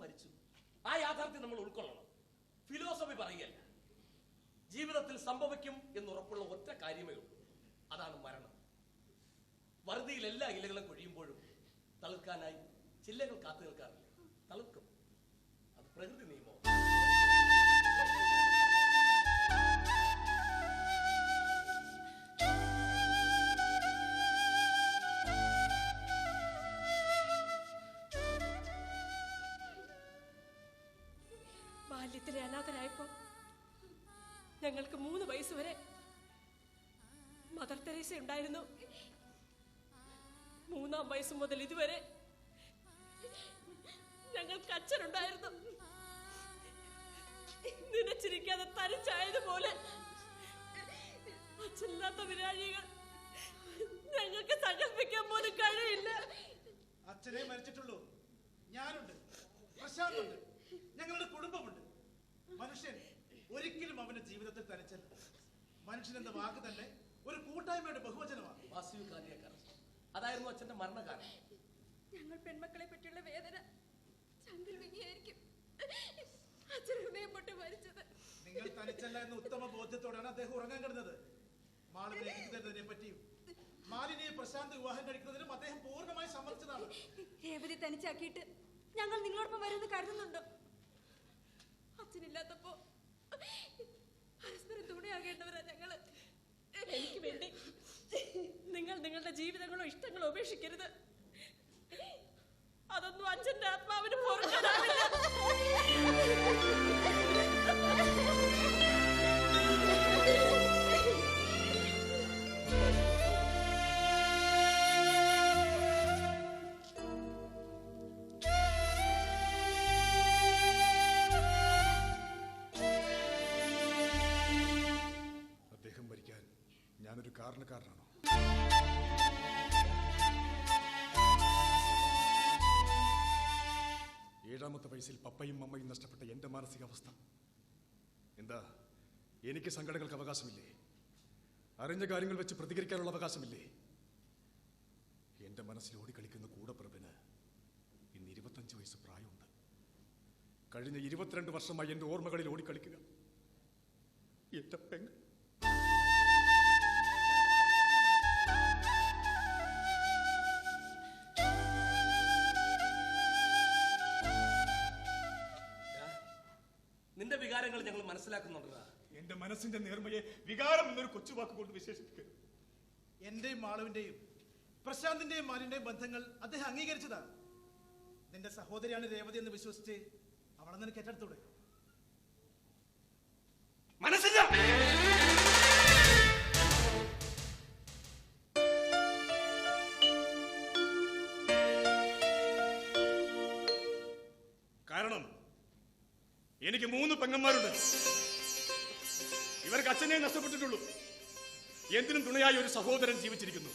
മരിച്ചു. ആ യാഥാർത്ഥ്യം നമ്മൾ ഉൾക്കൊള്ളണം. ഫിലോസഫി പറയുകയല്ല. ജീവിതത്തിൽ സംഭവിക്കും എന്നുറപ്പുള്ള ഒറ്റ കാര്യമേ ഉള്ളൂ. അതാണ് മരണം. വറുതിയിൽ എല്ലാ ഇലകളും കൊഴിയുമ്പോഴും തളിർക്കാനായി ചില്ലകൾ കാത്തു നിൽക്കാറില്ല. തളിർക്കും. അത് പ്രകൃതി നിയമം ബാല്യത്തിലെ അനാഥരായപ്പോ ഞങ്ങൾക്ക് മൂന്ന് വയസ്സ് വരെ മദർ തെരേസ ഉണ്ടായിരുന്നു. മൂന്നാം വയസ്സ് മുതൽ ഇതുവരെ ഞങ്ങൾക്ക് അച്ഛനുണ്ടായിരുന്നു. നിനച്ചിരിക്കാതെ തരിച്ചായതുപോലെ അച്ഛനില്ലാത്ത വിരാഴികൾ ഞങ്ങൾക്ക് സങ്കല്പിക്കാൻ പോലും കഴിയില്ല. അച്ഛനെ മരിച്ചിട്ടുള്ളൂ. ഞാനുണ്ട്. പ്രശാന്തുണ്ട്. ഞങ്ങളുടെ കുടുംബമുണ്ട്. ജീവിതത്തിൽ തനിച്ചല്ല. മനുഷ്യൻ എന്ന വാക്ക് തന്നെ ഒരു കൂട്ടായ്മയുടെ ബഹുവചനമാണ്. വാസു കാലിയക്കാരൻ അതായിരുന്നു അച്ഛന്റെ മരണകാരണം. ഞങ്ങൾ പെൺമക്കളെ പറ്റിയുള്ള വേദന നിങ്ങൾ തനിച്ചല്ല എന്ന ഉത്തമ ബോധ്യത്തോടെയാണ് അദ്ദേഹം ഉറങ്ങാൻ കിടന്നത്. മാളിനെ തരുന്നതിനെ പറ്റിയും മാലിനിയെ പ്രശാന്ത് വിവാഹം കഴിക്കുന്നതിനും അദ്ദേഹം പൂർണമായി സമ്മതിച്ചതാണ് രേവതി തനിച്ചാക്കിയിട്ട് ഞങ്ങൾ നിങ്ങളോടൊപ്പം വരുമെന്ന് കരുതുന്നുണ്ടോ? അച്ഛനില്ലാത്തപ്പോ തുണയാകേണ്ടവരാ ഞങ്ങൾ. എനിക്ക് വേണ്ടി നിങ്ങൾ നിങ്ങളുടെ ജീവിതങ്ങളോ ഇഷ്ടങ്ങളോ ഉപേക്ഷിക്കരുത്. അതൊന്നും അച്ഛന്റെ ആത്മാവിന് പൊറുക്കാനാവില്ല. വയസ്സിൽ പപ്പയും അമ്മയും നഷ്ടപ്പെട്ട എന്റെ മാനസികാവസ്ഥ. എന്താ? എനിക്ക് സങ്കടങ്ങൾക്ക് അവകാശമില്ലേ? അറിഞ്ഞ കാര്യങ്ങൾ വെച്ച് പ്രതികരിക്കാനുള്ള അവകാശമില്ലേ? എന്റെ മനസ്സിൽ ഓടിക്കളിക്കുന്ന കൂടപ്പിറപ്പിന് ഇന്ന് ഇരുപത്തഞ്ച് വയസ്സ് പ്രായമുണ്ട്. കഴിഞ്ഞ ഇരുപത്തിരണ്ട് വർഷമായി എന്റെ ഓർമ്മകളിൽ ഓടിക്കളിക്കുക എന്റെ പെങ്ങൾ വികാരങ്ങൾ ഞങ്ങൾ മനസ്സിലാക്കുന്നുണ്ടാ? എന്റെ മനസ്സിന്റെ നേർമയെ വികാരം എന്നൊരു കൊച്ചുവാക്ക് കൊണ്ട് വിശേഷിപ്പിക്കരുത് എന്റെയും മാളുവിന്റെയും പ്രശാന്തിന്റെയും മാലിന്റെയും ബന്ധങ്ങൾ അദ്ദേഹം അംഗീകരിച്ചതാണ് നിന്റെ സഹോദരിയാണ് രേവതി എന്ന് വിശ്വസിച്ച് അവളെ നിനക്ക് ഏറ്റെടുത്തൂടെ എനിക്ക് മൂന്ന് പെങ്ങന്മാരുണ്ട്. ഇവർക്ക് അച്ഛനെ നഷ്ടപ്പെട്ടിട്ടുള്ളൂ. എന്തിനും തുണയായി ഒരു സഹോദരൻ ജീവിച്ചിരിക്കുന്നു.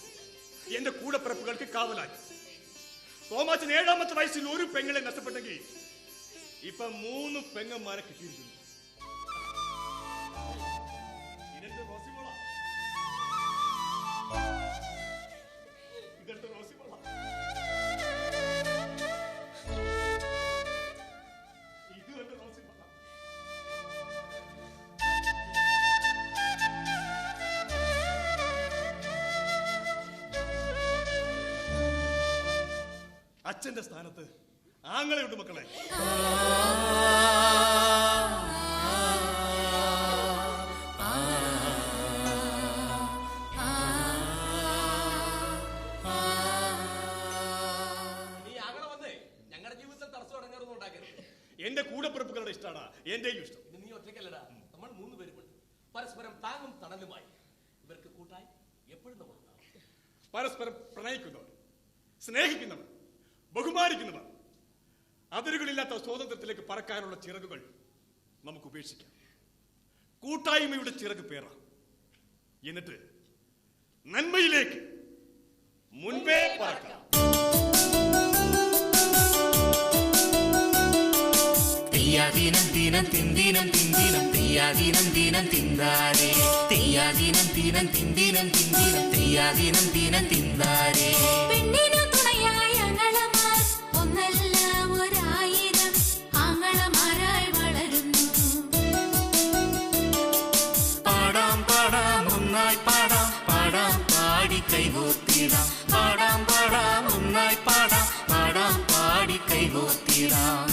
എന്റെ കൂടെ കൂടപ്പിറപ്പുകൾക്ക് കാവലായി. തോമാച്ചൻ ഏഴാമത്തെ വയസ്സിൽ ഒരു പെങ്ങളെ നഷ്ടപ്പെട്ടെങ്കിൽ ഇപ്പൊ മൂന്ന് പെങ്ങന്മാരെ കിട്ടിയിരിക്കുന്നു. അച്ഛന്റെ സ്ഥാനത്ത് ആങ്ങളെയുണ്ട് മക്കളെ. നീ കൂടെ വന്നേ ഞങ്ങളുടെ ജീവിതത്തിൽ തടസ്സം അടങ്ങാറൊന്നും ഉണ്ടാക്കരുത്. എന്റെ കൂടപ്പിറപ്പുകളുടെ ഇഷ്ടമാണ് എന്റെയും ഇഷ്ടം. നീ ഒറ്റയ്ക്കല്ലടാ. നമ്മൾ മൂന്ന് പേരുമുണ്ട് പരസ്പരം താങ്ങും തണലുമായി. ഇവർക്ക് കൂട്ടായി എപ്പോഴും നമ്മൾ പരസ്പരം പ്രണയിക്കുന്നവർ സ്നേഹിക്കുന്നവർ ബഹുമാനിക്കുന്നവർ അതിരുകളില്ലാത്ത സ്വാതന്ത്ര്യത്തിലേക്ക് പറക്കാനുള്ള ചിറകുകൾ നമുക്ക് ഉപേക്ഷിക്കാം. കൂട്ടായ്മയുടെ ചിറക് പേറ. എന്നിട്ട് നന്മയിലേക്ക് മുൻപേ പറക്കാം. തെയ്യാദീനം ദീനം തിന്ദീനം തിന്ദീനം തെയ്യാദീനം ദീനം. തിന്താരേ. തെയ്യാദീനം ദീനം തിന്ദീനം തിന്ദീനം തെയ്യാദീനം ദീനം. തിന്താരേ. கைகோத்திராம் பாடாம் பாடாம் உன்னாய் பாடாம் பாடாம் பாடி கைகோத்திராம்